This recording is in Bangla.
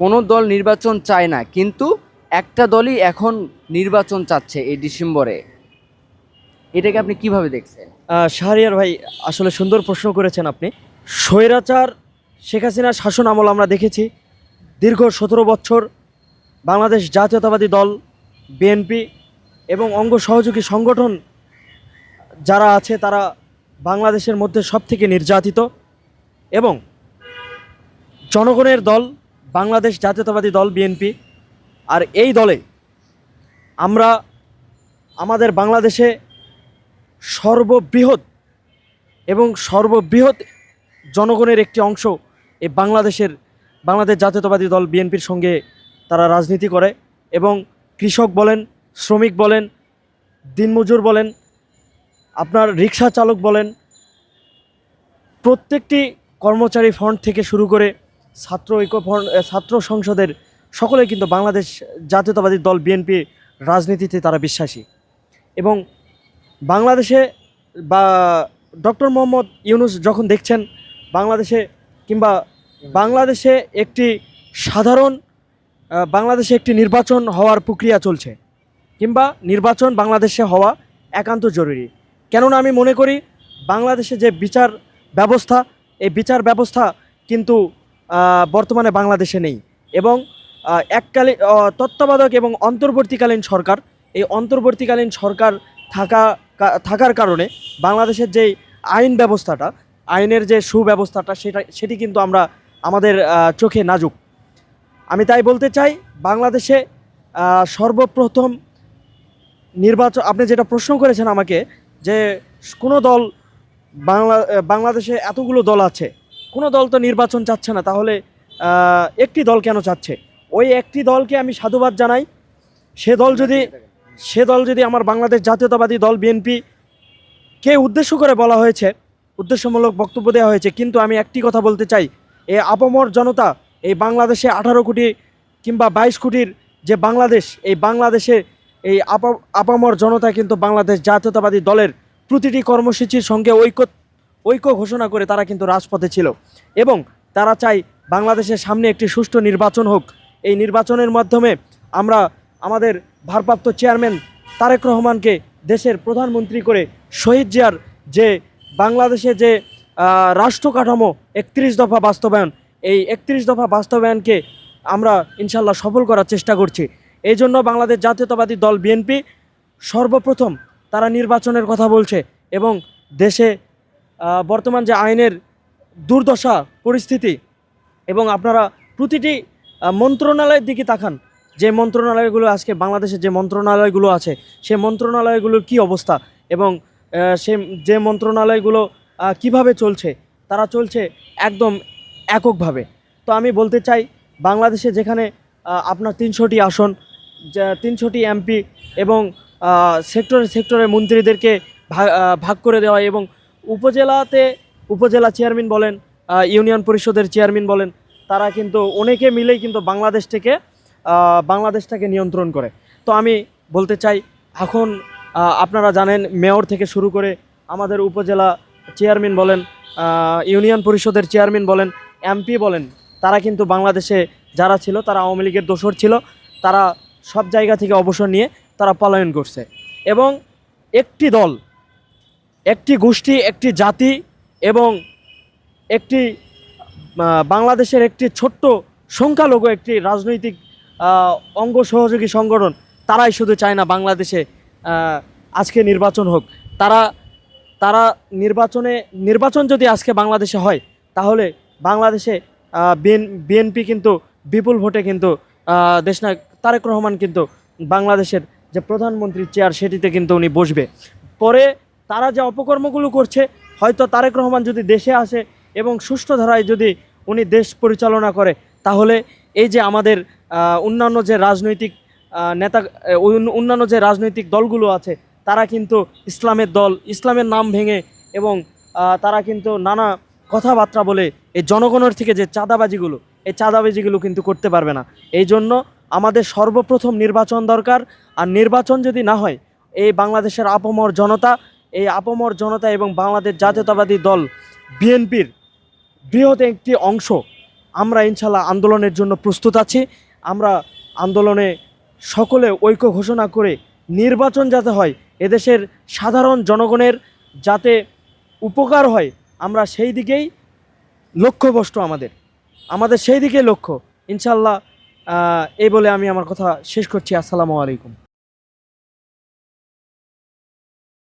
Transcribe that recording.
কোনো দল নির্বাচন চায় না, কিন্তু একটা দলই এখন নির্বাচন চাচ্ছে এই ডিসেম্বরে। এটাকে আপনি কীভাবে দেখছেন? শাহরিয়ার ভাই, আসলে সুন্দর প্রশ্ন করেছেন আপনি। স্বৈরাচার, শেখ হাসিনার শাসন আমল আমরা দেখেছি। দীর্ঘ সতেরো বছর বাংলাদেশ জাতীয়তাবাদী দল, বিএনপি এবং অঙ্গ সহযোগী সংগঠন যারা আছে, তারা বাংলাদেশের মধ্যে সবথেকে নির্যাতিত এবং জনগণের দল বাংলাদেশ জাতীয়তাবাদী দল বিএনপি। আর এই দলে আমরা আমাদের বাংলাদেশে সর্ববৃহৎ এবং সর্ববৃহৎ জনগণের একটি অংশ এই বাংলাদেশের, বাংলাদেশ জাতীয়তাবাদী দল বিএনপির সঙ্গে তারা রাজনীতি করে এবং কৃষক বলেন, শ্রমিক বলেন, দিনমজুর বলেন, আপনার রিক্সা চালক বলেন, প্রত্যেকটি কর্মচারী ফ্রন্ট থেকে শুরু করে ছাত্র ঐক্য ছাত্র সংসদের সকলে কিন্তু বাংলাদেশ জাতীয়তাবাদী দল বিএনপি রাজনীতিতে তারা বিশ্বাসী। এবং বাংলাদেশে বা ডক্টর মোহাম্মদ ইউনুস যখন দেখছেন বাংলাদেশে কিংবা বাংলাদেশে একটি সাধারণ বাংলাদেশে একটি নির্বাচন হওয়ার প্রক্রিয়া চলছে কিংবা নির্বাচন বাংলাদেশে হওয়া একান্ত জরুরি। কেননা আমি মনে করি বাংলাদেশে যে বিচার ব্যবস্থা, এই বিচার ব্যবস্থা কিন্তু বর্তমানে বাংলাদেশে নেই। এবং এককালীন তত্ত্বাবধায়ক এবং অন্তর্বর্তীকালীন সরকার, এই অন্তর্বর্তীকালীন সরকার থাকা থাকার কারণে বাংলাদেশের যে আইন ব্যবস্থাটা, আইনের যে সুব্যবস্থাটা, সেটা, সেটি কিন্তু আমরা আমাদের চোখে নাজুক। আমি তাই বলতে চাই, বাংলাদেশে সর্বপ্রথম নির্বাচন, আপনি যেটা প্রশ্ন করেছেন আমাকে, যে কোনো দল বাংলা বাংলাদেশে এতগুলো দল আছে কোনো দল তো নির্বাচন চাচ্ছে না, তাহলে একটি দল কেন চাচ্ছে? ওই একটি দলকে আমি সাধুবাদ জানাই। সে দল যদি, সে দল যদি আমার বাংলাদেশ জাতীয়তাবাদী দল বিএনপি কে উদ্দেশ্য করে বলা হয়েছে, উদ্দেশ্যমূলক বক্তব্য দেওয়া হয়েছে, কিন্তু আমি একটি কথা বলতে চাই। এই আপমর জনতা, এই বাংলাদেশে আঠারো কোটি কিংবা বাইশ কোটির যে বাংলাদেশ, এই বাংলাদেশে এই আপা, আপামর জনতা কিন্তু বাংলাদেশ জাতীয়তাবাদী দলের প্রতিটি কর্মসূচির সঙ্গে ঐক্য ঐক্য ঘোষণা করে তারা কিন্তু রাজপথে ছিল। এবং তারা চাই বাংলাদেশের সামনে একটি সুষ্ঠু নির্বাচন হোক। এই নির্বাচনের মাধ্যমে আমরা আমাদের ভারপ্রাপ্ত চেয়ারম্যান তারেক রহমানকে দেশের প্রধানমন্ত্রী করে শহীদ জিয়ার যে বাংলাদেশে যে রাষ্ট্র কাঠামো একত্রিশ দফা বাস্তবায়ন, এই একত্রিশ দফা বাস্তবায়নকে আমরা ইনশাল্লাহ সফল করার চেষ্টা করছি। এই জন্য বাংলাদেশ জাতীয়তাবাদী দল বিএনপি সর্বপ্রথম তারা নির্বাচনের কথা বলছে এবং দেশে বর্তমান যে আইনের দুর্দশা পরিস্থিতি এবং আপনারা প্রতিটি মন্ত্রণালয়ের দিকে তাকান, যে মন্ত্রণালয়গুলো আজকে বাংলাদেশে যে মন্ত্রণালয়গুলো আছে, সে মন্ত্রণালয়গুলোর কি অবস্থা এবং সে, যে মন্ত্রণালয়গুলো কীভাবে চলছে, তারা চলছে একদম এককভাবে। তো আমি বলতে চাই, বাংলাদেশে যেখানে আপনার তিনশোটি আসন তিনশোটি এমপি এবং সেক্টরে সেক্টরে মন্ত্রীদেরকে ভাগ করে দেওয়া এবং উপজেলাতে উপজেলা চেয়ারম্যান বলেন ইউনিয়ন পরিষদের চেয়ারম্যান বলেন, তারা কিন্তু অনেকে মিলেই কিন্তু বাংলাদেশ থেকে বাংলাদেশটাকে নিয়ন্ত্রণ করে। তো আমি বলতে চাই, এখন আপনারা জানেন, মেয়র থেকে শুরু করে আমাদের উপজেলা চেয়ারম্যান বলেন ইউনিয়ন পরিষদের চেয়ারম্যান বলেন, এমপি বলেন, তারা কিন্তু বাংলাদেশে যারা ছিল, তারা আওয়ামী লীগের দোসর ছিল, তারা সব জায়গা থেকে অবসর নিয়ে তারা পলায়ন করছে। এবং একটি দল একটি গোষ্ঠী, একটি জাতি এবং একটি বাংলাদেশের একটি ছোট্ট সংখ্যালঘু একটি রাজনৈতিক অঙ্গ সহযোগী সংগঠন, তারাই শুধু চায় না বাংলাদেশে আজকে নির্বাচন হোক। তারা তারা নির্বাচনে, নির্বাচন যদি আজকে বাংলাদেশে হয়, তাহলে বাংলাদেশে বিএন, বিএনপি কিন্তু বিপুল ভোটে কিন্তু দেশনায়ক তারেক রহমান কিন্তু বাংলাদেশের যে প্রধানমন্ত্রীর চেয়ার, সেটিতে কিন্তু উনি বসবে। পরে তারা যে অপকর্মগুলো করছে, হয়তো তারেক রহমান যদি দেশে আসে এবং সুষ্ঠু ধারায় যদি উনি দেশ পরিচালনা করে, তাহলে এই যে আমাদের অন্যান্য যে রাজনৈতিক নেতা অন্য- অন্যান্য যে রাজনৈতিক দলগুলো আছে, তারা কিন্তু ইসলামের দল, ইসলামের নাম ভেঙে এবং তারা কিন্তু নানা কথাবার্তা বলে এই জনগণের থেকে যে চাঁদাবাজিগুলো, এই চাঁদাবাজিগুলো কিন্তু করতে পারবে না। এই জন্য আমাদের সর্বপ্রথম নির্বাচন দরকার। আর নির্বাচন যদি না হয়, এই বাংলাদেশের আপমর জনতা এই আপমর জনতা এবং বাংলাদেশ জাতীয়তাবাদী দল বিএনপির বৃহৎ একটি অংশ, আমরা ইনশাল্লাহ আন্দোলনের জন্য প্রস্তুত আছি। আমরা আন্দোলনে সকলে ঐক্য ঘোষণা করে নির্বাচন যাতে হয়, এদেশের সাধারণ জনগণের যাতে উপকার হয়, আমরা সেই দিকেই লক্ষ্যবস্তু আমাদের। আমাদের সেই দিকে লক্ষ্য। ইনশাল্লাহ এই বলে আমি আমার কথা শেষ করছি। আসসালামু আলাইকুম।